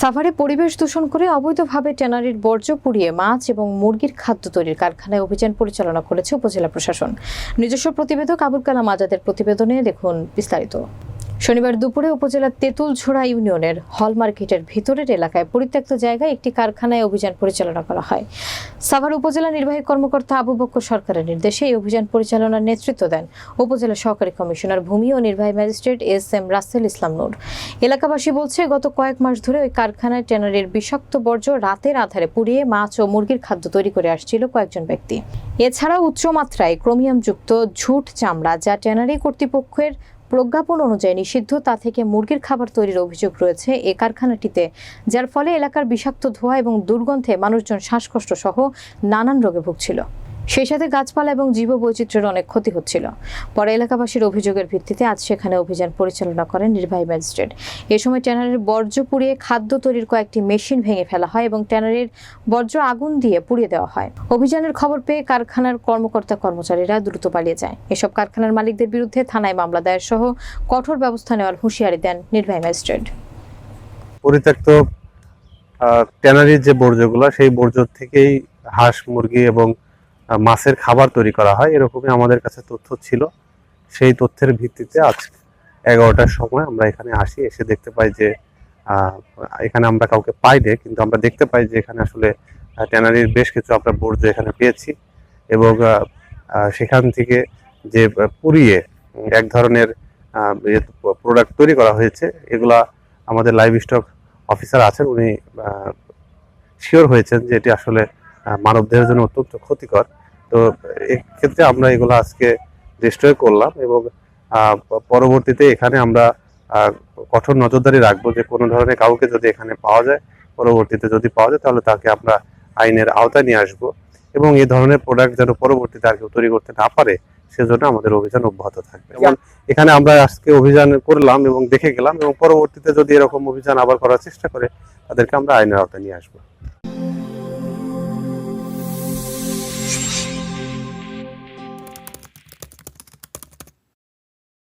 সাভারে পরিবেশ দূষণ করে অবৈধভাবে ট্যানারির বর্জ্য পুড়িয়ে মাছ এবং মুরগির খাদ্য তৈরির কারখানায় অভিযান পরিচালনা করেছে উপজেলা প্রশাসন। নিজস্ব প্রতিবেদক আবুল কালাম আজাদের প্রতিবেদনে দেখুন বিস্তারিত। শনিবার দুপুরে উপজেলার তেঁতুলঝোড়া ইউনিয়নের হল মার্কেটের ভিতরের এলাকায় পরিত্যক্ত জায়গায় একটি কারখানায় অভিযান পরিচালনা করা হয়। সাভার উপজেলা নির্বাহী কর্মকর্তা আবু বক্কর সরকারের নির্দেশে এই অভিযান পরিচালনার নেতৃত্ব দেন উপজেলা সহকারী কমিশনার ভূমি ও নির্বাহী magistrate S M Rasel Islam Noor. এলাকাবাসী বলছে, গত কয়েক মাস ধরে ওই কারখানায় ট্যানারির বিষাক্ত বর্জ্য রাতের আধারে পুড়িয়ে মাছ ও মুরগির খাদ্য তৈরি করে আসছিল কয়েকজন ব্যক্তি। এছাড়াও উচ্চমাত্রায় ক্রোমিয়ামযুক্ত ঝুট চামড়া, যা ট্যানারি কর্তৃপক্ষের প্রজ্ঞাপন অনুযায়ী নিষিদ্ধ, তা থেকে মুরগির খাবার তৈরির অভিযোগ রয়েছে এ কারখানাটিতে, যার ফলে এলাকার বিষাক্ত ধোঁয়া এবং দুর্গন্ধে মানুষজন শ্বাসকষ্ট সহ নানান রোগে ভুগছিল। সেই সাথে গাছপালা এবং জীববৈচিত্র্যের অনেক ক্ষতি হচ্ছিল। পরে এলাকাবাসীর অভিযোগের ভিত্তিতে আজ সেখানে অভিযান পরিচালনা করেন নির্বাহী ম্যাজিস্ট্রেট। এ সময় ট্যানারির বর্জ্য পুড়িয়ে খাদ্য তৈরির কয়েকটি মেশিন ভেঙে ফেলা হয় এবং ট্যানারির বর্জ্য আগুন দিয়ে পুড়িয়ে দেওয়া হয়। অভিযানের খবর পেয়ে কারখানার কর্মকর্তা কর্মচারীরা দ্রুত পালিয়ে যায়। এসব কারখানার মালিকদের বিরুদ্ধে থানায় মামলা দায়ের সহ কঠোর ব্যবস্থা নেওয়ার হুঁশিয়ারি দেন নির্বাহী ম্যাজিস্ট্রেট। পরিত্যক্ত ট্যানারির যে বর্জ্যগুলো, সেই বর্জ্য থেকেই হাঁস, মুরগি এবং মাছের খাবার তৈরি করা হয়। এরকমই আমাদের কাছে তথ্য ছিল। সেই তথ্যের ভিত্তিতে আজ এগারোটার সময় আমরা এখানে আসি, এসে দেখতে পাই যে এখানে আমরা কাউকে পাইনি কিন্তু আমরা দেখতে পাই যে এখানে আসলে ট্যানারির বেশ কিছু আমরা বর্জ্য এখানে পেয়েছি এবং সেখান থেকে যে পুড়িয়ে এক ধরনের প্রোডাক্ট তৈরি করা হয়েছে, এগুলা আমাদের লাইভ স্টক অফিসার আছেন, উনি শিওর হয়েছেন যে এটি আসলে আহ, মানবদেহের জন্য অত্যন্ত ক্ষতিকর। তো এক্ষেত্রে আমরা এগুলো আজকে ডিস্ট্রয় করলাম এবং পরবর্তীতে এখানে আমরা কঠোর নজরদারি রাখব যে কোনো ধরনের কাউকে যদি এখানে পাওয়া যায় পরবর্তীতে যদি পাওয়া যায় তাহলে তাকে আমরা আইনের আওতায় নিয়ে আসব এবং এই ধরনের প্রোডাক্ট যেন পরবর্তীতে আর কেউ তৈরি করতে না পারে সেজন্য আমাদের অভিযান অব্যাহত থাকবে। এবং এখানে আমরা আজকে অভিযান করলাম এবং দেখে গেলাম এবং পরবর্তীতে যদি এরকম অভিযান আবার করার চেষ্টা করে তাদেরকে আমরা আইনের আওতায় নিয়ে আসব।